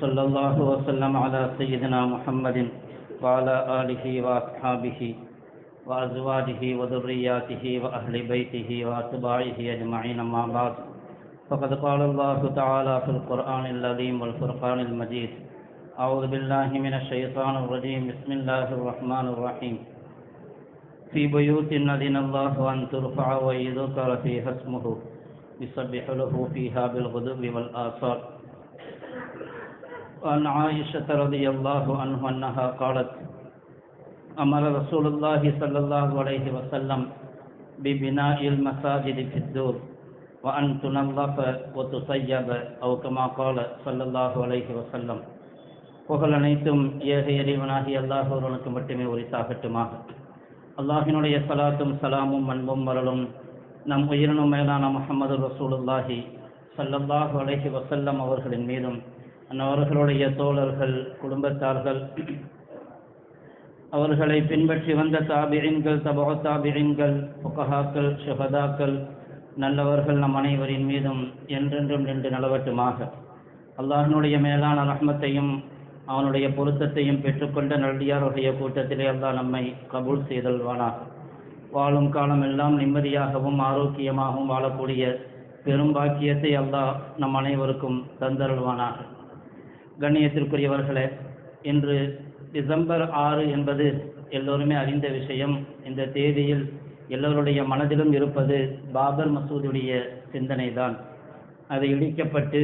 صلى الله وسلم على سيدنا محمد وعلى آله وأصحابه وأزواجه وذرياته وأهل بيته وأتباعه أجمعين أما بعد۔ فقد قال الله تعالى في القرآن العظيم والفرقان المجيد أعوذ بالله من الشيطان الرجيم بسم الله الرحمن الرحيم في بيوت أذن الله أن ترفع ويذكر فيها اسمه يسبح له فيها بالغدو والآصال وعن عائشة رضي الله عنه أنها قالت أمر رسول الله صلى الله عليه وسلم ببناء المساجد في الدور وأن تنظف وتصيب أو كما قال صلى الله عليه وسلم புகழ் அனைத்தும் ஏக இறைவனாகி அல்லாஹ் ஒருவனுக்கு மட்டுமே உரித்தாகட்டுமாக அல்லாஹினுடைய சலாத்தும் சலாமும் அன்பும் வரலும் நம் உயிரினும் மேலான முகமது ரசூலுல்லாஹி சல்லல்லாஹு அலைஹி வசல்லம் அவர்களின் மீதும் அவர்களுடைய தோழர்கள் குடும்பத்தார்கள் அவர்களை பின்பற்றி வந்த தாபிரின்கள் தபோ தாபிரின்கள் புகஹாக்கள் ஷுஹதாக்கள் நல்லவர்கள் நம் அனைவரின் மீதும் என்றென்றும் நின்று நலவட்டுமாக. அல்லாஹனுடைய மேலான ரஹ்மத்தையும் அவனுடைய பொருத்தத்தையும் பெற்றுக்கொண்ட நல்லியாருடைய கூட்டத்திலே அல்லாஹ் நம்மை கபூல் செய்தல்வானாக. வாழும் காலம் எல்லாம் நிம்மதியாகவும் ஆரோக்கியமாகவும் வாழக்கூடிய பெரும் பாக்கியத்தை அல்லாஹ் நம் அனைவருக்கும் தந்தருள்வானாக. கண்ணியத்திற்குரியவர்களே இன்று டிசம்பர் ஆறு என்பது எல்லோருமே அறிந்த விஷயம். இந்த தேதியில் எல்லோருடைய மனதிலும் இருப்பது பாபர் மசூதுடைய சிந்தனை தான் அது இடிக்கப்பட்டு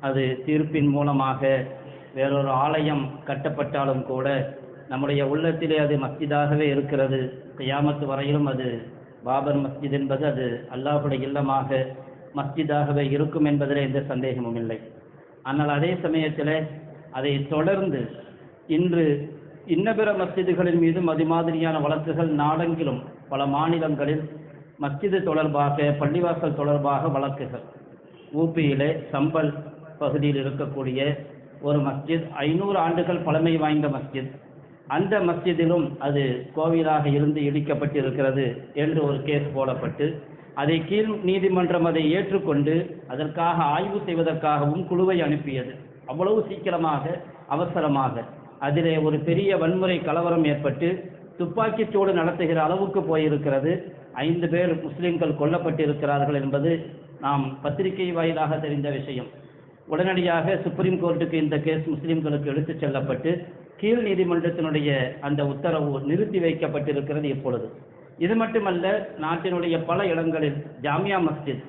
அது தீர்ப்பின் மூலமாக வேறொரு ஆலயம் கட்டப்பட்டாலும் கூட நம்முடைய உள்ளத்திலே அது மஸ்ஜிதாகவே இருக்கிறது. கியாமத்து வரையிலும் அது பாபர் மஸ்ஜித் என்பது அது அல்லாஹுடைய இல்லமாக மஸ்ஜிதாகவே இருக்கும் என்பதில் எந்த சந்தேகமும் இல்லை. ஆனால் அதே சமயத்தில் அதை தொடர்ந்து இன்று இன்னபிற மஸ்ஜிதுகளின் மீதும் அது மாதிரியான வழக்குகள் நாடெங்கிலும் பல மாநிலங்களில் மஸ்ஜிது தொடர்பாக பள்ளிவாசல் தொடர்பாக வழக்குகள். ஊபியிலே சம்பல் பகுதியில் இருக்கக்கூடிய ஒரு மஸ்ஜித் ஐநூறு ஆண்டுகள் பழமை வாய்ந்த மஸ்ஜித். அந்த மஸ்ஜிதிலும் அது கோவிலாக இருந்து இடிக்கப்பட்டிருக்கிறது என்று ஒரு கேஸ் போடப்பட்டு அதை கீழ் நீதிமன்றம் அதை ஏற்றுக்கொண்டு அதற்காக ஆய்வு செய்வதற்காகவும் குழுவை அனுப்பியது. அவ்வளவு சீக்கிரமாக அவசரமாக. அதிலே ஒரு பெரிய வன்முறை கலவரம் ஏற்பட்டு துப்பாக்கிச்சூடு நடத்துகிற அளவுக்கு போயிருக்கிறது. ஐந்து பேர் முஸ்லிம்கள் கொல்லப்பட்டிருக்கிறார்கள் என்பது நாம் பத்திரிகை வாயிலாக தெரிந்த விஷயம். உடனடியாக சுப்ரீம் கோர்ட்டுக்கு இந்த கேஸ் முஸ்லிம்களுக்கு எடுத்துச் செல்லப்பட்டு கீழ் நீதிமன்றத்தினுடைய அந்த உத்தரவு நிறுத்தி வைக்கப்பட்டிருக்கிறது இப்பொழுது. இது மட்டுமல்ல நாட்டினுடைய பல இடங்களில் ஜாமியா மஸ்ஜித்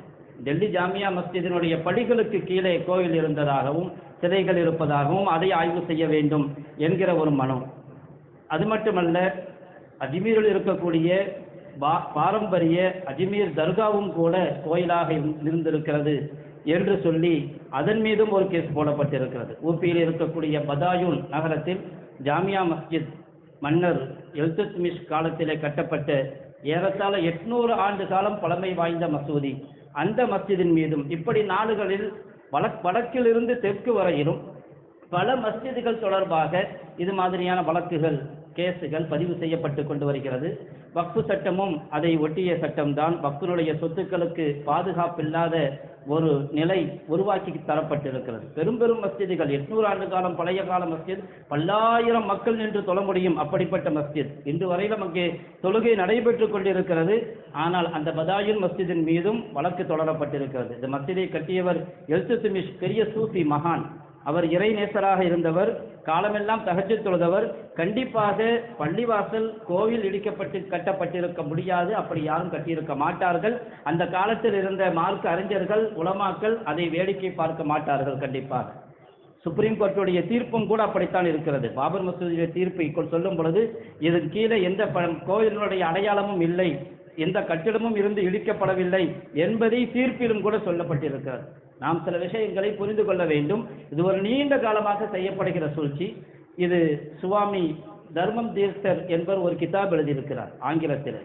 டெல்லி ஜாமியா மஸ்ஜிதினுடைய படிகளுக்கு கீழே கோவில் இருந்ததாகவும் சிலைகள் இருப்பதாகவும் அதை ஆய்வு செய்ய வேண்டும் என்கிற ஒரு மனம். அது மட்டுமல்ல அஜ்மீரில் இருக்கக்கூடிய பா பாரம்பரிய அஜ்மீர் தர்காவும் கூட கோயிலாக இருந்திருக்கிறது என்று சொல்லி அதன் மீதும் ஒரு கேஸ் போடப்பட்டிருக்கிறது. ஊபியில் இருக்கக்கூடிய பதாயூன் நகரத்தில் ஜாமியா மஸ்ஜித் மன்னர் எல்துத்மிஷ் காலத்திலே கட்டப்பட்ட ஏறத்தாழ எட்நூறு ஆண்டு காலம் பழமை வாய்ந்த மசூதி. அந்த மஸ்ஜிதின் மீதும் இப்படி நாடுகளில் வடக் வடக்கிலிருந்து தெற்கு வரையிலும் பல மஸ்ஜிதுகள் தொடர்பாக இது மாதிரியான வழக்குகள் கேஸுகள் பதிவு செய்யப்பட்டு கொண்டு வருகிறது. வக்ஃபு சட்டமும் அதை ஒட்டிய சட்டம்தான். வக்ஃபினுடைய சொத்துக்களுக்கு பாதுகாப்பில்லாத ஒரு நிலை உருவாக்கி தரப்பட்டிருக்கிறது. பெரும் பெரும் மஸ்ஜிதுகள் எட்நூறு ஆண்டு காலம் பழைய கால மஸ்ஜித் பல்லாயிரம் மக்கள் நின்று தொழ முடியும் அப்படிப்பட்ட மஸ்ஜித். இன்று வரையிலும் அங்கே தொழுகை நடைபெற்று கொண்டிருக்கிறது. ஆனால் அந்த பதாயுல் மஸ்ஜிதின் மீதும் வழக்கு தொடரப்பட்டிருக்கிறது. இந்த மஸ்ஜிதை கட்டியவர் எல்துமிஷ் பெரிய சூஃபி மகான். அவர் இறை நேசராக இருந்தவர் காலமெல்லாம் தகச்சு தொழுதவர் கண்டிப்பாக பள்ளிவாசல் கோவில் இடிக்கப்பட்டு கட்டப்பட்டிருக்க முடியாது அப்படி யாரும் கட்டியிருக்க மாட்டார்கள். அந்த காலத்தில் இருந்த மார்க் அறிஞர்கள் உலமாக்கள் அதை வேடிக்கை பார்க்க மாட்டார்கள் கண்டிப்பாக. சுப்ரீம் கோர்ட்டுடைய தீர்ப்பும் கூட அப்படித்தான் இருக்கிறது. பாபர் மசூதியுடைய தீர்ப்பை சொல்லும் பொழுது இதன் கீழே எந்த ப- கோயிலினுடைய அடையாளமும் இல்லை எந்த கட்டிடமும் இருந்து இடிக்கப்படவில்லை என்பதை தீர்ப்பிலும் கூட சொல்லப்பட்டிருக்கிறது. நாம் சில விஷயங்களை புரிந்து கொள்ள வேண்டும். இது ஒரு நீண்ட காலமாக செய்யப்படுகிற சூழ்ச்சி. இது சுவாமி தர்மம் தீர்த்தர் என்பவர் ஒரு கிதாப் எழுதியிருக்கிறார் ஆங்கிலத்தில்.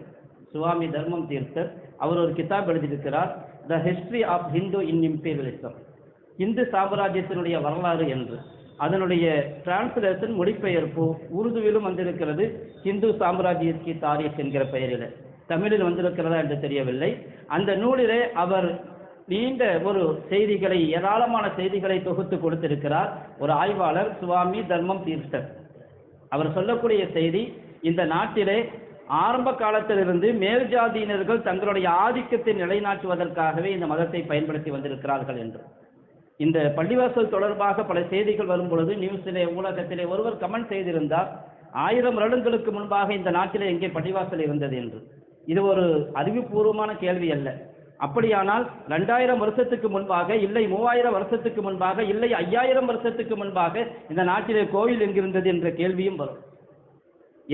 சுவாமி தர்மம் தீர்த்தர் அவர் ஒரு கிதாப் எழுதியிருக்கிறார் the history of Hindu in imperialism Hindu சாம்ராஜ்யத்தினுடைய வரலாறு என்று. அதனுடைய டிரான்ஸ்லேஷன் மொழிபெயர்ப்பு உருதுவிலும் வந்திருக்கிறது. இந்து சாம்ராஜ்யத்திற்கு தாரீக் என்கிற பெயரில். தமிழில் வந்திருக்கிறதா என்று தெரியவில்லை. அந்த நூலிலே அவர் நீண்ட ஒரு செய்திகளை ஏராளமான செய்திகளை தொகுத்து கொடுத்திருக்கிறார் ஒரு ஆய்வாளர் சுவாமி தர்மம் தீர்த்தர். அவர் சொல்லக்கூடிய செய்தி இந்த நாட்டிலே ஆரம்ப காலத்திலிருந்து மேல் ஜாதியினர்கள் தங்களுடைய ஆதிக்கத்தை நிலைநாட்டுவதற்காகவே இந்த மதத்தை பயன்படுத்தி வந்திருக்கிறார்கள் என்று. இந்த பள்ளிவாசல் தொடர்பாக பல செய்திகள் வரும் பொழுது நியூஸிலே ஊடகத்திலே ஒருவர் கமெண்ட் செய்திருந்தார் ஆயிரம் வருடங்களுக்கு முன்பாக இந்த நாட்டிலே எங்கே பள்ளிவாசல் இருந்தது? என்று. இது ஒரு அறிவுபூர்வமான கேள்வி அல்ல. அப்படியானால் ரெண்டாயிரம் வருஷத்துக்கு முன்பாக இல்லை மூவாயிரம் வருஷத்துக்கு முன்பாக இல்லை ஐயாயிரம் வருஷத்துக்கு முன்பாக இந்த நாட்டிலே கோயில் எங்கிருந்தது என்ற கேள்வியும் வரும்.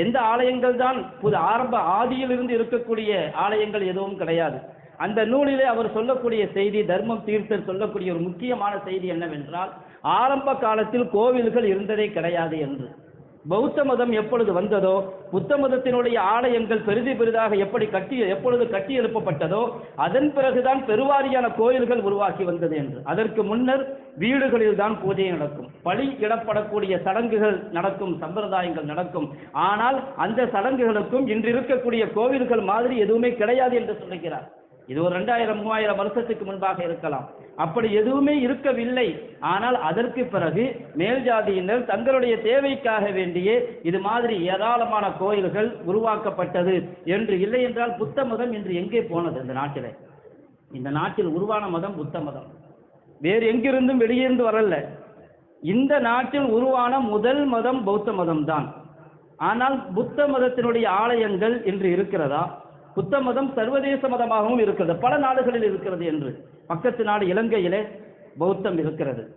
எந்த ஆலயங்கள் தான் புது ஆரம்ப ஆதியிலிருந்து இருக்கக்கூடிய ஆலயங்கள் எதுவும் கிடையாது. அந்த நூலிலே அவர் சொல்லக்கூடிய செய்தி தர்மம் தீர்த்தர் சொல்லக்கூடிய ஒரு முக்கியமான செய்தி என்னவென்றால் ஆரம்ப காலத்தில் கோவில்கள் இருந்ததே கிடையாது என்று. பௌத்த மதம் எப்பொழுது வந்ததோ புத்த மதத்தினுடைய ஆலயங்கள் பெரிது பெரிதாக எப்படி கட்டி எப்பொழுது கட்டி எழுப்பப்பட்டதோ அதன் பிறகுதான் பெருவாரியான கோயில்கள் உருவாக்கி வந்தது என்று. அதற்கு முன்னர் வீடுகளில் தான் பூஜை நடக்கும். பழி இடப்படக்கூடிய சடங்குகள் நடக்கும் சம்பிரதாயங்கள் நடக்கும். ஆனால் அந்த சடங்குகளுக்கும் இன்று இருக்கக்கூடிய கோவில்கள் மாதிரி எதுவுமே கிடையாது என்று சொல்லுகிறார். இது ஒரு ரெண்டாயிரம் மூவாயிரம் வருஷத்துக்கு முன்பாக இருக்கலாம். அப்படி எதுவுமே இருக்கவில்லை. ஆனால் அதற்கு பிறகு மேல் ஜாதியினர் தங்களுடைய தேவைக்காக வேண்டியே இது மாதிரி ஏராளமான கோயில்கள் உருவாக்கப்பட்டது என்று இல்லை என்றால் புத்த மதம் இன்று எங்கே போனது இந்த நாட்டில்? இந்த நாட்டில் உருவான மதம் புத்த மதம். வேறு எங்கிருந்தும் வெளியிருந்து வரல. இந்த நாட்டில் உருவான முதல் மதம் பௌத்த மதம் தான் ஆனால் புத்த மதத்தினுடைய ஆலயங்கள் இன்று இருக்கிறதா? புத்த மதம் சர்வதேச மதமாகவும் இருக்கிறது. பல நாடுகளில் இருக்கிறது என்று. பக்கத்து நாடு இலங்கையிலே பௌத்தம் இருக்கிறது.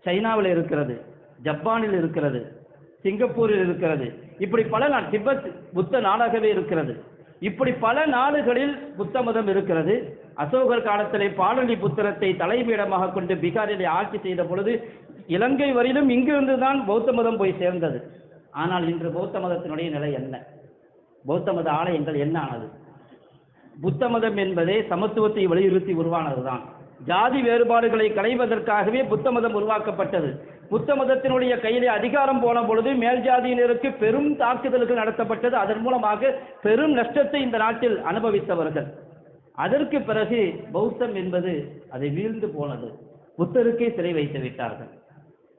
சைனாவில் இருக்கிறது. ஜப்பானில் இருக்கிறது. சிங்கப்பூரில் இருக்கிறது. இப்படி பல நாடு திபெத் புத்த நாடாகவே இருக்கிறது. இப்படி பல நாடுகளில் புத்த மதம் இருக்கிறது. அசோகர் காலத்திலே பாடலி புத்திரத்தை தலைமையிடமாக கொண்டு பீகாரிலே ஆட்சி செய்த பொழுது இலங்கை வரையிலும் இங்கிருந்து தான் பௌத்த மதம் போய் சேர்ந்தது. ஆனால் இன்று பௌத்த மதத்தினுடைய நிலை என்ன? பௌத்த மத ஆலயங்கள் என்ன ஆனது? புத்த மதம் என்பதே சமத்துவத்தை வலியுறுத்தி உருவானதுதான். ஜாதி வேறுபாடுகளை களைவதற்காகவே புத்த மதம் உருவாக்கப்பட்டது. புத்த மதத்தினுடைய கையிலே அதிகாரம் போன பொழுது மேல் ஜாதியினருக்கு பெரும் தாக்குதல்கள் நடத்தப்பட்டது. அதன் மூலமாக பெரும் நஷ்டத்தை இந்த நாட்டில் அனுபவித்தவர்கள். அதற்கு பிறகு பௌத்தம் என்பது அதை வீழ்ந்து போனது. புத்தருக்கே சிறை வைத்து விட்டார்கள்.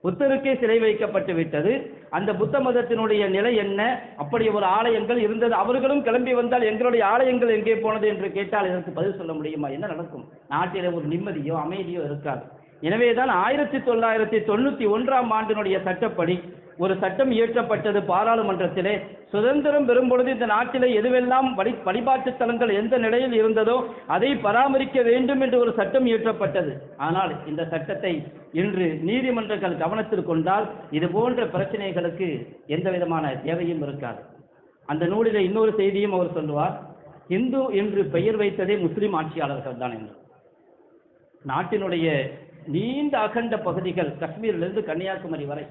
புத்தருக்கே சிலை வைக்கப்பட்டு விட்டது. அந்த புத்த மதத்தினுடைய நிலை என்ன? அப்படி ஒரு ஆலயங்கள் இருந்தது. அவர்களும் கிளம்பி வந்தால் எங்களுடைய ஆலயங்கள் எங்கே போனது என்று கேட்டால் இதற்கு பதில் சொல்ல முடியுமா? என்ன நடக்கும்? நாட்டிலே ஒரு நிம்மதியோ அமைதியோ இருக்காது. எனவேதான் ஆயிரத்தி தொள்ளாயிரத்தி தொண்ணூற்றி ஒன்றாம் ஆண்டினுடைய சட்டப்படி ஒரு சட்டம் இயற்றப்பட்டது பாராளுமன்றத்திலே. சுதந்திரம் பெறும் பொழுது இந்த நாட்டிலே எதுவெல்லாம் வழி வழிபாட்டு தலங்கள் எந்த நிலையில் இருந்ததோ அதை பராமரிக்க வேண்டும் என்று ஒரு சட்டம் இயற்றப்பட்டது. ஆனால் இந்த சட்டத்தை இன்று நீதிமன்றங்கள் கவனத்தில் கொண்டால் இது போன்ற பிரச்சனைகளுக்கு எந்த விதமான தேவையும் இருக்காது. அந்த நூலிலே இன்னொரு செய்தியும் அவர் சொல்லுவார் இந்து என்று பெயர் வைத்ததே முஸ்லிம் ஆட்சியாளர்கள் தான் என்று. நாட்டினுடைய நீண்ட அகண்ட பகுதிகள் காஷ்மீரிலிருந்து கன்னியாகுமரி வரை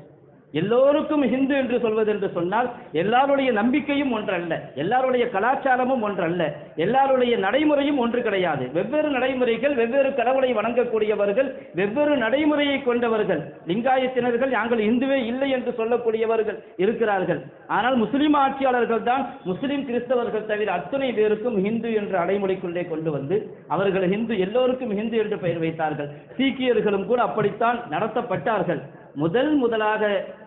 எல்லோருக்கும் ஹிந்து என்று சொல்வது என்று சொன்னால் எல்லாருடைய நம்பிக்கையும் ஒன்றல்ல. எல்லாருடைய கலாச்சாரமும் ஒன்றல்ல. எல்லாருடைய நடைமுறையும் ஒன்று கிடையாது. வெவ்வேறு நடைமுறைகள் வெவ்வேறு கடவுளை வணங்கக்கூடியவர்கள் வெவ்வேறு நடைமுறையை கொண்டவர்கள். லிங்காயத்தினர்கள் நாங்கள் இந்துவே இல்லை என்று சொல்லக்கூடியவர்கள் இருக்கிறார்கள். ஆனால் முஸ்லிம் ஆட்சியாளர்கள் தான் முஸ்லிம் கிறிஸ்தவர்கள் தவிர அத்தனை பேருக்கும் ஹிந்து என்ற அடைமொழிக்குள்ளே கொண்டு வந்து அவர்கள் ஹிந்து எல்லோருக்கும் ஹிந்து என்று பெயர் வைத்தார்கள். சீக்கியர்களும் கூட அப்படித்தான் நடத்தப்பட்டார்கள். முதல் முதலாக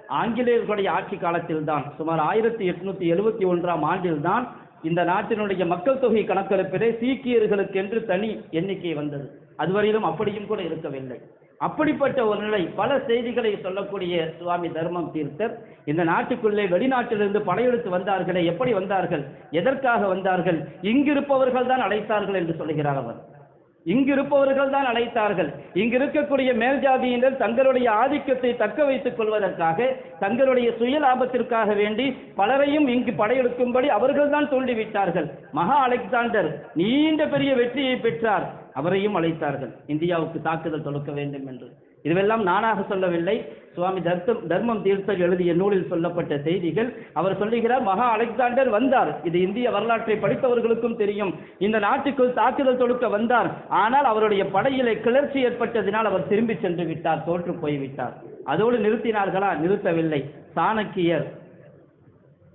ஆங்கிலேயர்களுடைய ஆட்சி காலத்தில்தான் சுமார் ஆயிரத்தி எட்நூத்தி எழுபத்தி ஒன்றாம் ஆண்டில்தான் இந்த நாட்டினுடைய மக்கள் தொகை கணக்கெடுப்பிலே சீக்கியர்களுக்கென்று தனி எண்ணிக்கை வந்தது. அதுவரையிலும் அப்படியும் கூட இருக்கவில்லை. அப்படிப்பட்ட ஒரு நிலை பல செய்திகளை சொல்லக்கூடிய சுவாமி தர்மம் தீர்த்தர் இந்த நாட்டுக்குள்ளே வெளிநாட்டிலிருந்து படையெடுத்து வந்தார்களே எப்படி வந்தார்கள் எதற்காக வந்தார்கள் இங்கிருப்பவர்கள் தான் அழைத்தார்கள் என்று சொல்கிறார் அவர். இங்கிருப்பவர்கள் தான் அழைத்தார்கள். இங்கு இருக்கக்கூடிய மேல் ஜாதியினர் தங்களுடைய ஆதிக்கத்தை தக்க வைத்துக் கொள்வதற்காக தங்களுடைய சுய லாபத்திற்காக வேண்டி பலரையும் இங்கு படையெடுக்கும்படி அவர்கள் தான் தூண்டிவிட்டார்கள். மகா அலெக்சாண்டர் நீண்ட பெரிய வெற்றியை பெற்றார். அவரையும் அழைத்தார்கள். இந்தியாவுக்கு தாக்குதல் தொடுக்க வேண்டும் என்று. இதுவெல்லாம் நானாக சொல்லவில்லை. சுவாமி தர்த்தம் தர்மம் தீர்த்தர் எழுதிய நூலில் சொல்லப்பட்ட செய்திகள். அவர் சொல்லுகிறார் மகா அலெக்சாண்டர் வந்தார். இது இந்திய வரலாற்றை படித்தவர்களுக்கும் தெரியும். இந்த நாட்டுக்குள் தாக்குதல் தொடுக்க வந்தார். ஆனால் அவருடைய படையிலே கிளர்ச்சி ஏற்பட்டதினால் அவர் திரும்பி சென்று விட்டார் தோற்று போய்விட்டார் அதோடு நிறுத்தினார்களா? நிறுத்தவில்லை. சாணக்கியர்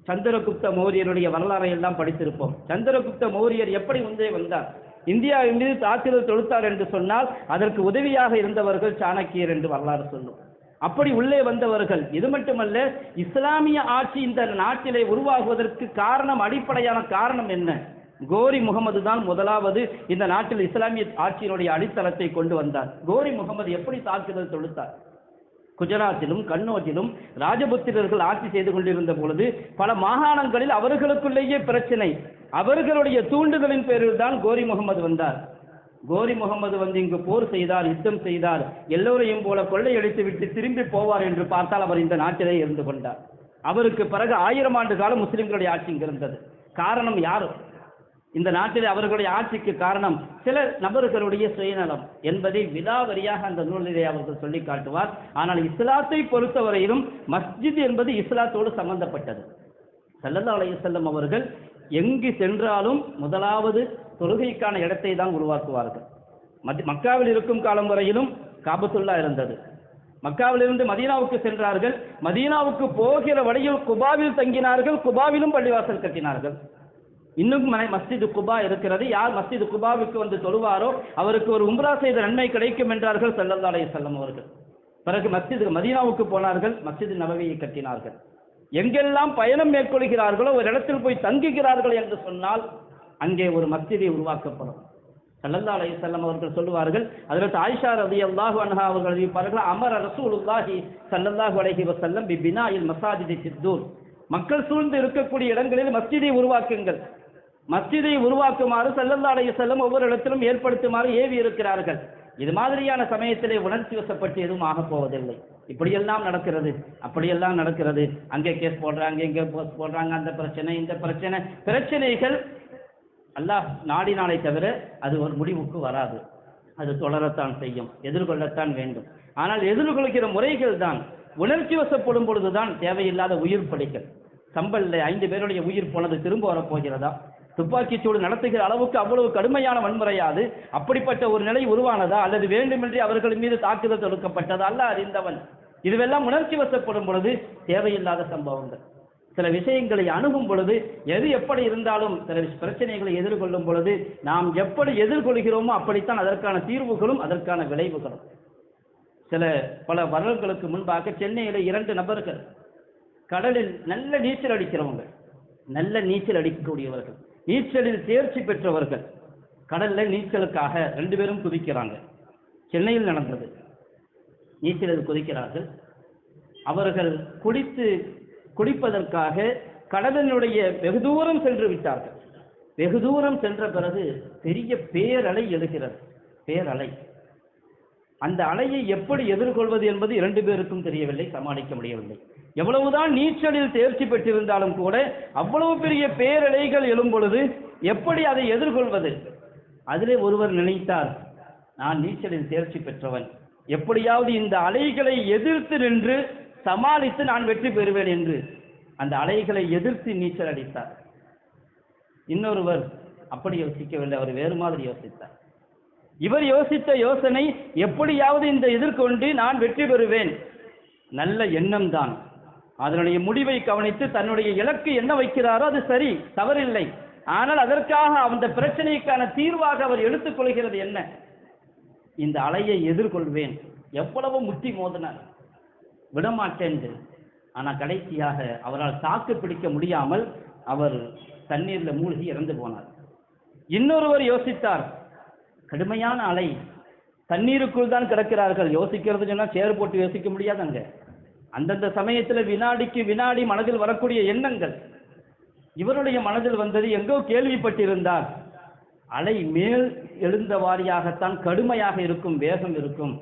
சந்திரகுப்த மௌரியருடைய வரலாறை எல்லாம் படித்திருப்போம். சந்திரகுப்த மௌரியர் எப்படி முந்தே வந்தார்? இந்தியாவின் மீது தாக்குதல் தொடுத்தார் என்று சொன்னால் அதற்கு உதவியாக இருந்தவர்கள் சாணக்கியர் என்று வரலாறு சொல்லும். அப்படி உள்ளே வந்தவர்கள் இது மட்டுமல்ல இஸ்லாமிய ஆட்சி இந்த நாட்டிலே உருவாகுவதற்கு காரணம் அடிப்படையான காரணம் என்ன? கோரி முகமது தான் முதலாவது இந்த நாட்டில் இஸ்லாமிய ஆட்சியினுடைய அடித்தளத்தை கொண்டு வந்தார். கோரி முகமது எப்படி தாக்குதல் தொடுத்தார்? குஜராத்திலும் கண்ணோஜிலும் ராஜபுத்திரர்கள் ஆட்சி செய்து கொண்டிருந்த பொழுது பல மாகாணங்களில் அவர்களுக்குள்ளேயே பிரச்சனை. அவர்களுடைய தூண்டுதலின் பேரில் தான் கோரி முகமது வந்தார். கோரி முகமது வந்து இங்கு போர் செய்தார் யுத்தம் செய்தார். எல்லோரையும் போல கொள்ளையடித்து விட்டு திரும்பி போவார் என்று பார்த்தால் அவர் இந்த நாட்டிலே இருந்து கொண்டார். அவருக்கு பிறகு ஆயிரம் ஆண்டு காலம் முஸ்லிம்களுடைய ஆட்சி இங்கு இருந்தது. காரணம் யார்? இந்த நாட்டில் அவர்களுடைய ஆட்சிக்கு காரணம் சில நபர்களுடைய சுயநலம் என்பதை விலாவரியாக அந்த நூலிலே அவர்கள் சொல்லி காட்டுவார். ஆனால் இஸ்லாத்தை பொறுத்தவரையிலும் மஸ்ஜித் என்பது இஸ்லாத்தோடு சம்பந்தப்பட்டது. சல்லல்லா அலைஹிஸ்ஸல்லம் அவர்கள் எங்கு சென்றாலும் முதலாவது தொழுகைக்கான இடத்தை தான் உருவாக்குவார்கள். மத் மக்காவில் இருக்கும் காலம் வரையிலும் காபத்துல்லா இருந்தது. மக்காவிலிருந்து மதீனாவுக்கு சென்றார்கள். மதீனாவுக்கு போகிற வழியில் குபாவில் தங்கினார்கள். குபாவிலும் பள்ளிவாசல் கட்டினார்கள். இன்னும் மனை மஸ்ஜிது குபா இருக்கிறது. யார் மஸ்ஜிது குபாவுக்கு வந்து தொழுவாரோ அவருக்கு ஒரு உம்ரா செய்த நன்மை கிடைக்கும் என்றார்கள் ஸல்லல்லாஹு அலைஹி அவர்கள். பிறகு மஸ்ஜிது மதீனாவுக்கு போனார்கள். மஸ்ஜிது நபவியை கட்டினார்கள். எங்கெல்லாம் பயணம் மேற்கொள்கிறார்களோ ஒரு இடத்தில் போய் தங்குகிறார்கள் என்று சொன்னால் அங்கே ஒரு மஸ்ஜிதை உருவாக்கப்படும். சல்லல்லா அலைஹி அவர்கள் சொல்லுவார்கள் அதில் ஆயிஷா ரலியல்லாஹு அன்ஹா அவர்கள் அறிவிப்பார்கள் அமர ரசூலுல்லாஹி சல்லல்லாஹு அலைஹி வசல்லம் பி பினாயில் மசாஜிதி சித்தூர் மக்கள் சூழ்ந்து இருக்கக்கூடிய இடங்களில் மஸ்ஜிதை உருவாக்குங்கள். மஸ்ஜிதை உருவாக்குமாறு சல்லல்லா அலைஹி செல்லம் ஒவ்வொரு இடத்திலும் ஏற்படுத்துமாறு ஏவி இருக்கிறார்கள். இது மாதிரியான சமயத்திலே உணர்ச்சி வசப்பட்டு எதுவும் ஆகப் போவதில்லை. இப்படியெல்லாம் நடக்கிறது அப்படியெல்லாம் நடக்கிறது. அங்கே கேஸ் போடுறாங்க இங்கே கேஸ் போடுறாங்க அந்த பிரச்சனை இந்த பிரச்சனை. பிரச்சனைகள் அல்லாஹ் நாடினாலே தவிர அது ஒரு முடிவுக்கு வராது. அது தொடரத்தான் செய்யும் எதிர்கொள்ளத்தான் வேண்டும். ஆனால் எதிர்கொள்கிற முறைகள் தான் உணர்ச்சி வசப்படும் பொழுதுதான் தேவையில்லாத உயிர் பலிகள் சம்பல்ல ஐந்து பேருடைய உயிர் போனது திரும்ப வரப்போகிறதா? துப்பாக்கிச்சூடு நடத்துகிற அளவுக்கு அவ்வளவு கடுமையான வன்முறையாது அப்படிப்பட்ட ஒரு நிலை உருவானதா? அல்லது வேண்டுமென்றே அவர்கள் மீது தாக்குதல் தொடுக்கப்பட்டதா? அல்ல அறிந்தவன். இதுவெல்லாம் உணர்ச்சி வசப்படும் பொழுது தேவையில்லாத சம்பவங்கள். சில விஷயங்களை அணுகும் பொழுது எது எப்படி இருந்தாலும் சில பிரச்சனைகளை எதிர்கொள்ளும் பொழுது நாம் எப்படி எதிர்கொள்கிறோமோ அப்படித்தான் அதற்கான தீர்வுகளும் அதற்கான விளைவுகளும். சில பல வருடங்களுக்கு முன்பாக சென்னையில் இரண்டு நபர்கள் கடலில் நல்ல நீச்சல் அடிக்கிறவங்க நல்ல நீச்சல் அடிக்கக்கூடியவர்கள் நீச்சலில் தேர்ச்சி பெற்றவர்கள் கடல்ல நீச்சலுக்காக ரெண்டு பேரும் குதிக்கிறாங்க. சென்னையில் நடந்தது. நீச்சலில் குதிக்கிறார்கள். அவர்கள் குடித்து குடிப்பதற்காக கடலினுடைய வெகு தூரம் சென்று விட்டார்கள். வெகு தூரம் சென்ற பிறகு பெரிய பேரலை எழுகிறது. பேரலை. அந்த அலையை எப்படி எதிர்கொள்வது என்பது இரண்டு பேருக்கும் தெரியவில்லை சமாளிக்க முடியவில்லை. எவ்வளவுதான் நீச்சலில் தேர்ச்சி பெற்றிருந்தாலும் கூட அவ்வளவு பெரிய பேரலைகள் எழும் பொழுது எப்படி அதை எதிர்கொள்வது? அதிலே ஒருவர் நினைத்தார் நான் நீச்சலில் தேர்ச்சி பெற்றவன். எப்படியாவது இந்த அலைகளை எதிர்த்து நின்று சமாளித்து நான் வெற்றி பெறுவேன் என்று. அந்த அலைகளை எதிர்த்து நீச்சல் அடித்தார். இன்னொருவர் அப்படி யோசிக்கவில்லை அவர் வேறு மாதிரி யோசித்தார். இவர் யோசித்த யோசனை எப்படியாவது இந்த எதிர்கொண்டு நான் வெற்றி பெறுவேன். நல்ல எண்ணம் தான். அதனுடைய முடிவை கவனித்து தன்னுடைய இலக்கு என்ன வைக்கிறாரோ அது சரி தவறில்லை. ஆனால் அதற்காக அந்த பிரச்சனைக்கான தீர்வாக அவர் எடுத்துக்கொள்கிறது என்ன? இந்த அலையை எதிர்கொள்வேன். எவ்வளவு முட்டி மோதினார். விடமாட்டேன் ஆனால் கடைசியாக அவரால் தாக்கு பிடிக்க முடியாமல் அவர் தண்ணீரில் மூழ்கி இறந்து போனார். இன்னொருவர் யோசித்தார் கடுமையான அலை. தண்ணீருக்குள் தான் கிடக்கிறார்கள். யோசிக்கிறது சொன்னால் சேர் போட்டு யோசிக்க முடியாதுங்க. அந்தந்த சமயத்தில் வினாடிக்கு வினாடி மனதில் வரக்கூடிய எண்ணங்கள். இவருடைய மனதில் வந்தது எங்கோ கேள்விப்பட்டிருந்தார். அலை மேல் எழுந்த வாரியாகத்தான் கடுமையாக இருக்கும் வேகம் இருக்கும்.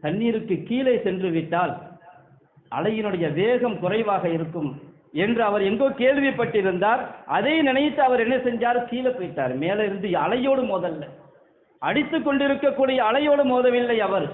தண்ணீருக்கு கீழே சென்று விட்டால் அலையினுடைய வேகம் குறைவாக இருக்கும் என்று அவர் எங்கோ கேள்விப்பட்டிருந்தார். அதை நினைத்து அவர் என்ன செஞ்சார்? கீழே போயிட்டார். மேலே இருந்து அலையோடு மோதல்ல. அடித்து கொண்டிருக்கக்கூடிய அலையோடு மோதவில்லை அவர்.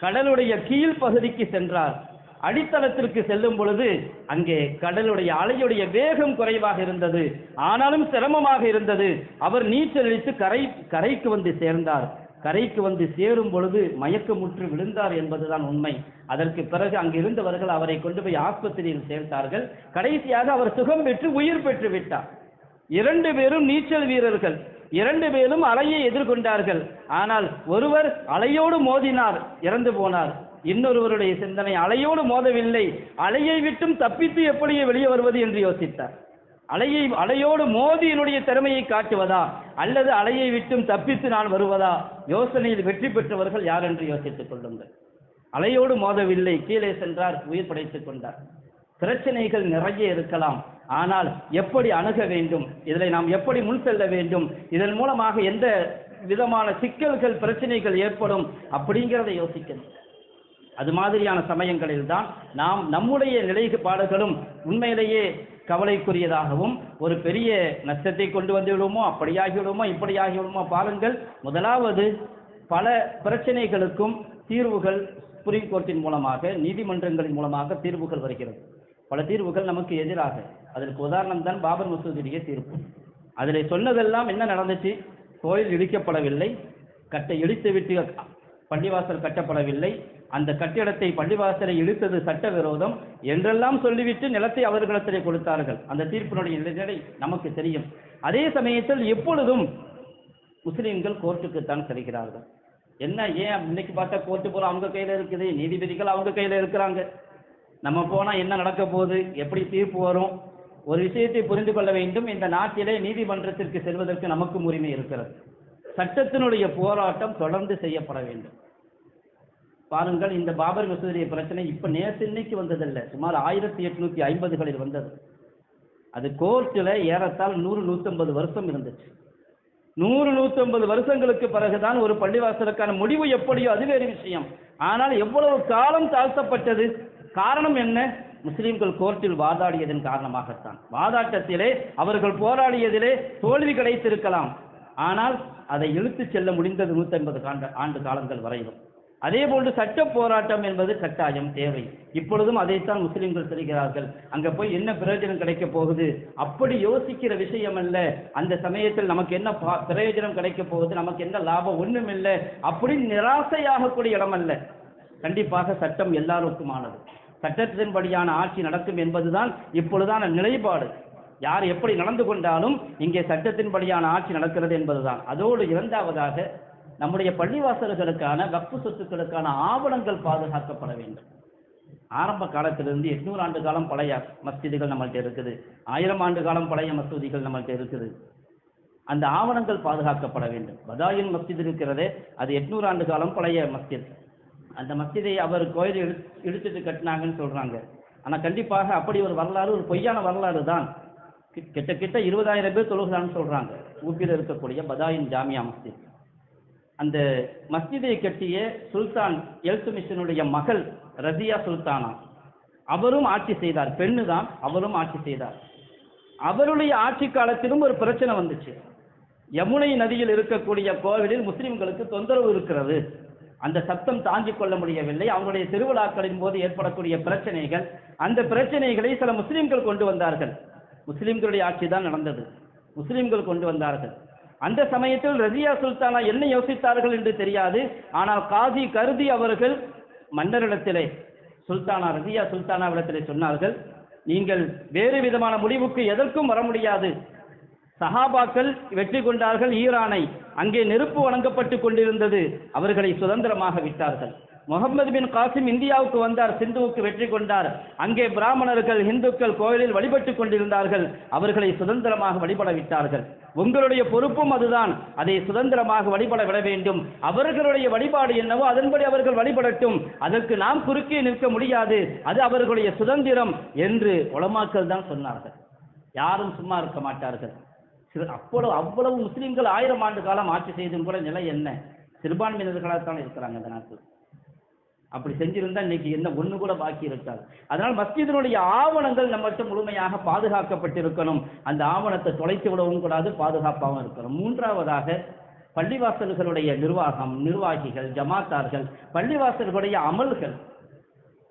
கடலுடைய கீழ் பகுதிக்கு சென்றார். அடித்தளத்திற்கு செல்லும் பொழுது அங்கே கடலுடைய அலையுடைய வேகம் குறைவாக இருந்தது. ஆனாலும் சிரமமாக இருந்தது. அவர் நீச்சல் அடித்து கரை கரைக்கு வந்து சேர்ந்தார். கரைக்கு வந்து சேரும் பொழுது மயக்கமுற்று விழுந்தார் என்பதுதான் உண்மை. அதற்கு பிறகு அங்கிருந்தவர்கள் அவரை கொண்டு போய் ஆஸ்பத்திரியில் சேர்த்தார்கள். கடைசியாக அவர் சுகம் பெற்று உயிர் பெற்று விட்டார். இரண்டு பேரும் நீச்சல் வீரர்கள். இரண்டு பேரும் அலையை எதிர்கொண்டார்கள். ஆனால் ஒருவர் அலையோடு மோதினார் இறந்து போனார். இன்னொருவருடைய சிந்தனை அலையோடு மோதவில்லை. அலையை விட்டும் தப்பித்து எப்படியே வெளியே வருவது என்று யோசித்தார். அலையை அலையோடு மோதி என்னுடைய திறமையை காட்டுவதா? அல்லது அலையை விட்டும் தப்பித்து நான் வருவதா? யோசனையில் வெற்றி பெற்றவர்கள் யார் என்று யோசித்துக் கொள்ளுங்கள். அலையோடு மோதவில்லை. கீழே சென்றார் உயிர் படைத்துக் கொண்டார். பிரச்சனைகள் நிறைய இருக்கலாம். ஆனால் எப்படி அணுக வேண்டும்? இதில் நாம் எப்படி முன் செல்ல வேண்டும்? இதன் மூலமாக எந்த விதமான சிக்கல்கள் பிரச்சனைகள் ஏற்படும்? அப்படிங்கிறதை யோசிக்கணும். அது மாதிரியான சமயங்களில் தான் நாம் நம்முடைய நிலைப்பாடுகளும் உண்மையிலேயே கவலைக்குரியதாகவும் ஒரு பெரிய நஷ்டத்தை கொண்டு வந்து அப்படியாகிவிடுமோ இப்படியாகிவிடுமோ இப்படியாகி பாருங்கள் முதலாவது பல பிரச்சனைகளுக்கும் தீர்வுகள் சுப்ரீம் கோர்ட்டின் மூலமாக நீதிமன்றங்களின் மூலமாக தீர்வுகள் வருகிறது. பல தீர்வுகள் நமக்கு எதிராக. அதற்கு உதாரணம் தான் பாபர் மசூதியுடைய தீர்ப்பு. அதில் சொன்னதெல்லாம் என்ன நடந்துச்சு? கோயில் இடிக்கப்படவில்லை கட்டை இடித்து விட்டு பள்ளிவாசல் கட்டப்படவில்லை அந்த கட்டிடத்தை பள்ளிவாசலை இழுத்தது சட்டவிரோதம் என்றெல்லாம் சொல்லிவிட்டு நிலத்தை அவர்களிடத்திலே கொடுத்தார்கள். அந்த தீர்ப்பினுடைய நிலை நமக்கு தெரியும். அதே சமயத்தில் எப்பொழுதும் முஸ்லீம்கள் கோர்ட்டுக்குத்தான் செல்கிறார்கள். என்ன ஏன் இன்னைக்கு பார்த்தா கோர்ட்டு போகிற அவங்க கையில இருக்குது? நீதிபதிகள் அவங்க கையில இருக்கிறாங்க. நம்ம போனால் என்ன நடக்க போகுது? எப்படி தீர்ப்பு வரும்? ஒரு விஷயத்தை புரிந்து கொள்ள வேண்டும். இந்த நாட்டிலே நீதிமன்றத்திற்கு செல்வதற்கு நமக்கும் உரிமை இருக்கிறது. சட்டத்தினுடைய போராட்டம் தொடர்ந்து செய்யப்பட வேண்டும். பாருங்கள் இந்த பாபர் மசூதிய பிரச்சனை இப்ப நேற்று இன்னைக்கு வந்ததில்ல. சுமார் ஆயிரத்தி எட்நூத்தி ஐம்பதுகளில் வந்தது. அது கோர்ட்டில் ஏறத்தால் நூறு நூற்றம்பது வருஷம் இருந்துச்சு. நூறு நூற்றம்பது வருஷங்களுக்கு பிறகுதான் ஒரு பள்ளிவாசலுக்கான முடிவு எப்படியோ அது வேறு விஷயம். ஆனால் எவ்வளவு காலம் தாழ்த்தப்பட்டது? காரணம் என்ன? முஸ்லிம்கள் கோர்ட்டில் வாதாடியதன் காரணமாகத்தான். வாதாட்டத்திலே அவர்கள் போராடியதிலே தோல்வி கிடைத்திருக்கலாம். ஆனால் அதை இழுத்துச் செல்ல முடிந்தது நூற்றி ஐம்பது ஆண்டு காலங்கள் வரையிலும். அதே போன்று சட்ட போராட்டம் என்பது கட்டாயம் தேவை. இப்பொழுதும் அதைத்தான் முஸ்லிம்கள் தெரிகிறார்கள். அங்க போய் என்ன பிரயோஜனம் கிடைக்க போகுது? அப்படி யோசிக்கிற விஷயம் அல்ல. அந்த சமயத்தில் நமக்கு என்ன பிரயோஜனம் கிடைக்க போகுது? நமக்கு என்ன லாபம்? ஒன்றும் இல்லை. அப்படி நிராசையாகக்கூடிய இடம் அல்ல. கண்டிப்பாக சட்டம் எல்லாருக்குமானது. சட்டத்தின்படியான ஆட்சி நடக்கும் என்பதுதான் இப்பொழுதான நிலைப்பாடு. யார் எப்படி நடந்து கொண்டாலும் இங்கே சட்டத்தின்படியான ஆட்சி நடக்கிறது என்பதுதான். அதோடு இரண்டாவதாக நம்முடைய பள்ளிவாசல்களுக்கான வக்ஃபு சொத்துக்களுக்கான ஆவணங்கள் பாதுகாக்கப்பட வேண்டும். ஆரம்ப காலத்திலிருந்து எட்நூறு ஆண்டு காலம் பழைய மஸ்ஜிதுகள் நம்மள்கிட்ட இருக்குது. ஆயிரம் ஆண்டு காலம் பழைய மசூதிகள் நம்மள்கிட்ட இருக்குது. அந்த ஆவணங்கள் பாதுகாக்கப்பட வேண்டும். பதாயின் மஸ்ஜித் இருக்கிறதே அது எட்நூறு ஆண்டு காலம் பழைய மஸ்ஜித் அந்த மஸ்ஜிதை அவர் கோயில் இழு இழுத்துட்டு கட்டினாங்கன்னு சொல்றாங்க. ஆனால் கண்டிப்பாக அப்படி ஒரு வரலாறு ஒரு பொய்யான வரலாறு தான். கி- கிட்ட கிட்ட இருபதாயிரம் பேர் தொழுகிறான்னு சொல்றாங்க. ஊப்பியில் இருக்கக்கூடிய பதாயின் ஜாமியா மஸ்ஜித் அந்த மஸ்ஜிதை கட்டிய சுல்தான் எல்துமிஷனுடைய மகள் ரதியா சுல்தானா. அவரும் ஆட்சி செய்தார். பெண்ணு தான். அவரும் ஆட்சி செய்தார். அவருடைய ஆட்சி காலத்திலும் ஒரு பிரச்சனை வந்துச்சு. யமுனை நதியில் இருக்கக்கூடிய கோவிலில் முஸ்லிம்களுக்கு தொந்தரவு இருக்கிறது. அந்த சத்தம் தாங்கிக் கொள்ள முடியவில்லை. அவருடைய திருவிழாக்களின் போது ஏற்படக்கூடிய பிரச்சனைகள் அந்த பிரச்சனைகளை சில முஸ்லிம்கள் கொண்டு வந்தார்கள். முஸ்லிம்களுடைய ஆட்சி தான் நடந்தது. முஸ்லிம்கள் கொண்டு வந்தார்கள். அந்த சமயத்தில் ரஜியா சுல்தானா என்ன யோசித்தார்கள் என்று தெரியாது. ஆனால் காசி கருதி அவர்கள் மன்னரிடத்திலே சுல்தானா ரஜியா சுல்தானாவிடத்திலே சொன்னார்கள் நீங்கள் வேறு விதமான முடிவுக்கு எதற்கும் வர முடியாது. சஹாபாக்கள் வெற்றி கொண்டார்கள் ஈரானை அங்கே நெருப்பு வழங்கப்பட்டு கொண்டிருந்தது அவர்களை சுதந்திரமாக விட்டார்கள். முகமது பின் காசிம் இந்தியாவுக்கு வந்தார் சிந்துவுக்கு வெற்றி கொண்டார். அங்கே பிராமணர்கள் இந்துக்கள் கோயிலில் வழிபட்டு கொண்டிருந்தார்கள். அவர்களை சுதந்திரமாக வழிபட விட்டார்கள் உங்களுடைய பொறுப்பும் அதுதான். அதை சுதந்திரமாக வழிபட விட வேண்டும். அவர்களுடைய வழிபாடு என்னவோ அதன்படி அவர்கள் வழிபடட்டும். அதற்கு நாம் குறுக்கே நிற்க முடியாது. அது அவர்களுடைய சுதந்திரம் என்று உளமாக்கல் தான் சொன்னார்கள். யாரும் சும்மா இருக்க மாட்டார்கள். சிறு அவ்வளவு அவ்வளவு முஸ்லிம்கள் ஆயிரம் ஆண்டு காலம் ஆட்சி செய்தும் கூட நிலை என்ன? சிறுபான்மையினர்களாகத்தான் இருக்கிறாங்க இந்த நாட்டில். அப்படி செஞ்சிருந்தா இன்னைக்கு என்ன ஒண்ணு கூட பாக்கி இருக்காது. அதனால் மஸ்ஜிதனுடைய ஆவணங்கள் நம்மகிட்ட முழுமையாக பாதுகாக்கப்பட்டிருக்கணும். அந்த ஆவணத்தை தொலைத்து விடவும் கூடாது பாதுகாப்பாகவும் இருக்கணும். மூன்றாவதாக பள்ளிவாசல்களுடைய நிர்வாகம் நிர்வாகிகள் ஜமாத்தார்கள் பள்ளிவாசல்களுடைய அமல்கள்.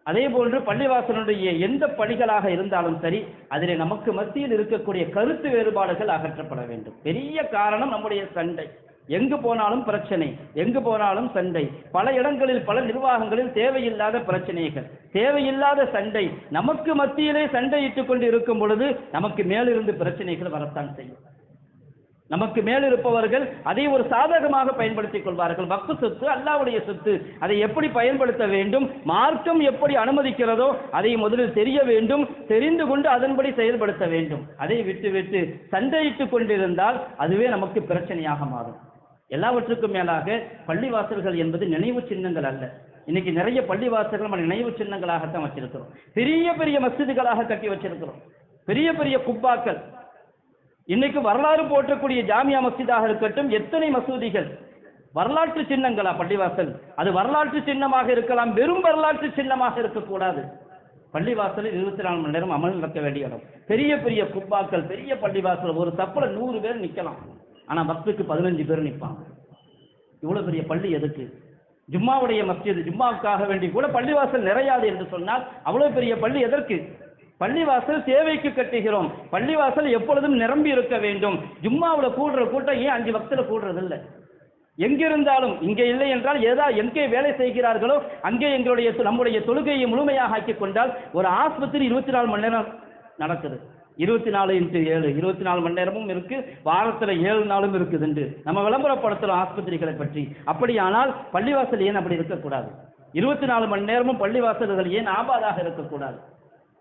அதே போன்று பள்ளிவாசலுடைய எந்த பணிகளாக இருந்தாலும் சரி அதிலே நமக்கு மத்தியில் இருக்கக்கூடிய கருத்து வேறுபாடுகள் அகற்றப்பட வேண்டும். பெரிய காரணம் நம்முடைய சண்டை. எங்கு போனாலும் பிரச்சனை எங்கு போனாலும் சண்டை. பல இடங்களில் பல நிர்வாகங்களில் தேவையில்லாத பிரச்சனைகள். தேவையில்லாத சண்டை. நமக்கு மத்தியிலே சண்டையிட்டுக் கொண்டு இருக்கும் பொழுது நமக்கு மேலிருந்து பிரச்சனைகள் வரத்தான் செய்யும். நமக்கு மேலிருப்பவர்கள் அதை ஒரு சாதகமாக பயன்படுத்திக் கொள்வார்கள். வக்கு சொத்து அல்லாவுடைய சொத்து. அதை எப்படி பயன்படுத்த வேண்டும்? மார்க்கம் எப்படி அனுமதிக்கிறதோ அதை முதலில் தெரிய வேண்டும். தெரிந்து கொண்டு அதன்படி செயல்படுத்த வேண்டும். அதை விட்டுவிட்டு சண்டையிட்டுக் கொண்டிருந்தால் அதுவே நமக்கு பிரச்சனையாக மாறும். எல்லாவற்றுக்கும் மேலாக பள்ளிவாசல்கள் என்பது நினைவு சின்னங்கள் அல்ல. இன்னைக்கு நிறைய பள்ளிவாசல்கள் நம்ம நினைவு சின்னங்களாகத்தான் வச்சிருக்கிறோம். பெரிய பெரிய மசிதிகளாக கட்டி வச்சிருக்கிறோம். பெரிய பெரிய குப்பாக்கள். இன்னைக்கு வரலாறு போற்றக்கூடிய ஜாமியா மசிதாக இருக்கட்டும் எத்தனை மசூதிகள். வரலாற்று சின்னங்களா பள்ளிவாசல்? அது வரலாற்று சின்னமாக இருக்கலாம் வெறும் வரலாற்று சின்னமாக இருக்கக்கூடாது. பள்ளிவாசலில் இருபத்தி நாலு மணி நேரம் அமல் நடக்க வேண்டிய இடம். பெரிய பெரிய குப்பாக்கள் பெரிய பள்ளிவாசல் ஒரு சப்பல நூறு பேர் நிக்கலாம். ஆனால் பக்துக்கு பதினஞ்சு பேர் நிற்பாங்க இவ்வளோ பெரிய பள்ளி எதுக்கு? ஜும்மாவுடைய மஸ்ஜித் ஜும்மாவுக்காக வேண்டி கூட பள்ளிவாசல் நிறையாது என்று சொன்னால் அவ்வளோ பெரிய பள்ளி எதற்கு? பள்ளிவாசல் தேவைக்கு கட்டுகிறோம். பள்ளிவாசல் எப்பொழுதும் நிரம்பி இருக்க வேண்டும். ஜும்மாவில் கூடுற கூட்டம் ஏன் அஞ்சு பக்தில் கூடுறதில்லை? எங்கிருந்தாலும் இங்கே இல்லை என்றால் ஏதா எங்கே வேலை செய்கிறார்களோ அங்கே எங்களுடைய நம்முடைய தொழுகையை முழுமையாக ஆக்கிக் கொண்டால் ஒரு ஆஸ்பத்திரி இருபத்தி நாலு மணி நேரம் நடக்குது. இருபத்தி நாலு இன்ட்டு ஏழு. இருபத்தி நாலு மணி நேரமும் இருக்கு. வாரத்தில் ஏழு நாளும் இருக்குது என்று நம்ம விளம்பரப்படுத்துகிறோம் ஆஸ்பத்திரிகளை பற்றி. அப்படியானால் பள்ளிவாசல் ஏன் அப்படி இருக்கக்கூடாது? இருபத்தி நாலு மணி நேரமும் பள்ளிவாசல்கள் ஏன் ஆபாதாக இருக்கக்கூடாது?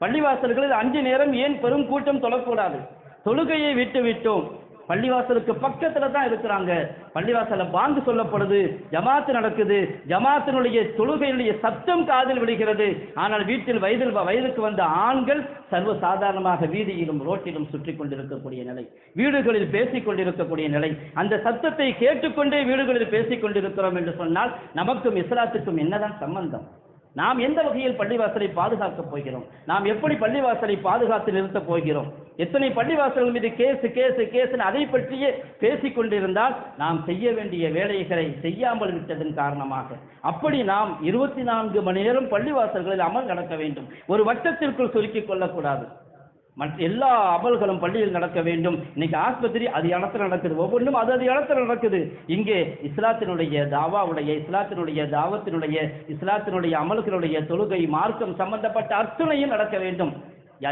பள்ளிவாசல்களில் அஞ்சு நேரம் ஏன் பெரும் கூட்டம் தொழக்கூடாது? தொழுகையை விட்டு விட்டோம். பள்ளிவாசலுக்கு பக்கத்துல தான் இருக்கிறாங்க. பள்ளிவாசல பாங்கு சொல்லப்படுது ஜமாத்து நடக்குது. ஜமாத்தினுடைய தொழுகையினுடைய சத்தம் காதில் விடுகிறது ஆனால் வீட்டில் வயதில் வயதுக்கு வந்த ஆண்கள் சர்வ சாதாரணமாக வீதியிலும் ரோட்டிலும் சுற்றி கொண்டிருக்கக்கூடிய நிலை. வீடுகளில் பேசிக் கொண்டிருக்கக்கூடிய நிலை. அந்த சத்தத்தை கேட்டுக்கொண்டே வீடுகளில் பேசிக் கொண்டிருக்கிறோம் என்று சொன்னால் நமக்கும் இஸ்லாத்துக்கும் என்னதான் சம்பந்தம்? நாம் எந்த வகையில் பள்ளிவாசலை பாதுகாக்கப் போகிறோம்? நாம் எப்படி பள்ளிவாசலை பாதுகாத்து நிறுத்தப் போகிறோம்? எத்தனை பள்ளிவாசல்கள் மீது கேஸ் கேஸ் கேஸ் அதை பற்றியே பேசிக் கொண்டிருந்தால் நாம் செய்ய வேண்டிய வேலைகளை செய்யாமல் விட்டதன் காரணமாக. அப்படி நாம் இருபத்தி நான்கு மணி நேரம் பள்ளிவாசல்களில் அமல் நடக்க வேண்டும். ஒரு வட்டத்திற்குள் சுருக்கிக் கொள்ளக்கூடாது மற்ற எல்லா அமல்களும் பள்ளியில் நடக்க வேண்டும். இன்னைக்கு ஆஸ்பத்திரி அது இடத்துல நடக்குது. ஒவ்வொன்றும் அது அது இடத்துல நடக்குது. இங்கே இஸ்லாத்தினுடைய தாவாவுடைய இஸ்லாத்தினுடைய தாவத்தினுடைய இஸ்லாத்தினுடைய அமல்களுடைய தொழுகை மார்க்கம் சம்பந்தப்பட்ட அர்ச்சனையும் நடக்க வேண்டும்.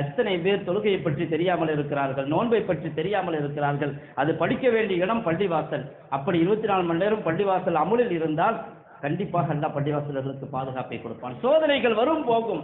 எத்தனை பேர் தொழுகையை பற்றி தெரியாமல் இருக்கிறார்கள் நோன்பை பற்றி தெரியாமல் இருக்கிறார்கள் அது படிக்க வேண்டிய இடம் பள்ளிவாசல். அப்படி இருபத்தி நாலு மணி நேரம் பள்ளிவாசல் அமுலில் இருந்தால் கண்டிப்பாக எல்லா பள்ளிவாசலர்களுக்கு பாதுகாப்பை கொடுப்பான். சோதனைகள் வரும் போகும்.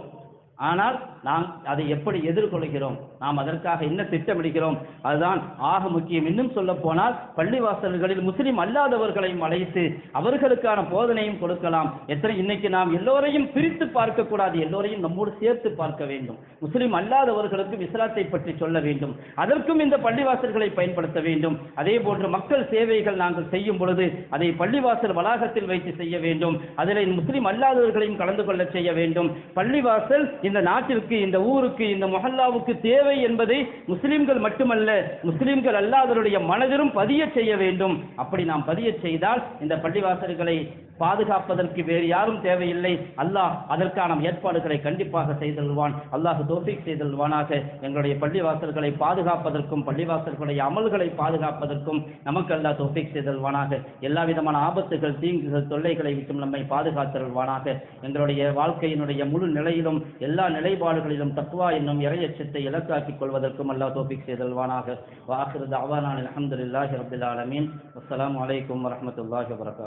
ஆனால் நாம் அதை எப்படி எதிர்கொள்கிறோம்? நாம் அதற்காக என்ன திட்டமிடுகிறோம்? அதுதான் ஆக முக்கியம். இன்னும் சொல்ல போனால் பள்ளிவாசல்களில் முஸ்லிம் அல்லாதவர்களையும் அழைத்து அவர்களுக்கான போதனையும் கொடுக்கலாம். எத்தனை இன்னைக்கு நாம் எல்லோரையும் பிரித்து பார்க்கக்கூடாது எல்லோரையும் நம்மோடு சேர்த்து பார்க்க வேண்டும். முஸ்லிம் அல்லாதவர்களுக்கும் இஸ்லாத்தை பற்றி சொல்ல வேண்டும். அதற்கும் இந்த பள்ளிவாசல்களை பயன்படுத்த வேண்டும். அதே போன்று மக்கள் சேவைகள் நாங்கள் செய்யும் பொழுது அதை பள்ளிவாசல் வளாகத்தில் வைத்து செய்ய வேண்டும். அதில் முஸ்லிம் அல்லாதவர்களையும் கலந்து கொள்ள செய்ய வேண்டும். பள்ளிவாசல் இந்த நாட்டிற்கு இந்த ஊருக்கு இந்த மொஹல்லாவுக்கு தேவை என்பதை முஸ்லிம்கள் மட்டுமல்ல முஸ்லிம்கள் அல்லாதவருடைய மனதிலும் பதிய செய்ய வேண்டும். அப்படி நாம் பதிய செய்தால் இந்த பள்ளிவாசல்களை பாதுகாப்பதற்கு வேறு யாரும் தேவையில்லை. அல்லாஹ் அதற்கான ஏற்பாடுகளை கண்டிப்பாக செய்தல்வான் அல்லாஹ் தோஃபிக் செய்தல்வானாக எங்களுடைய பள்ளிவாசல்களை பாதுகாப்பதற்கும் பள்ளிவாசல்களுடைய அமல்களை பாதுகாப்பதற்கும் நமக்கு அல்லாஹ் தோஃபிக் செய்தல்வானாக எல்லா விதமான ஆபத்துகள் தீங்குகள் தொல்லைகளை விட்டும் நம்மை பாதுகாத்தல்வானாக எங்களுடைய வாழ்க்கையினுடைய முழு நிலையிலும் எல்லா எல்லா நிலைப்பாடுகளிலும் தக்குவா என்னும் இறையச்சத்தை இலக்காக்கிக் கொள்வதற்கும் அல்லாஹ் தோபிக் செய்தல்வானாக. வாஹிரு தாவானான் அலமதுல்லாஹி ரபில் ஆலமீன். அஸ்ஸலாமு அலைக்கும் வரஹ்மத்துல்லாஹி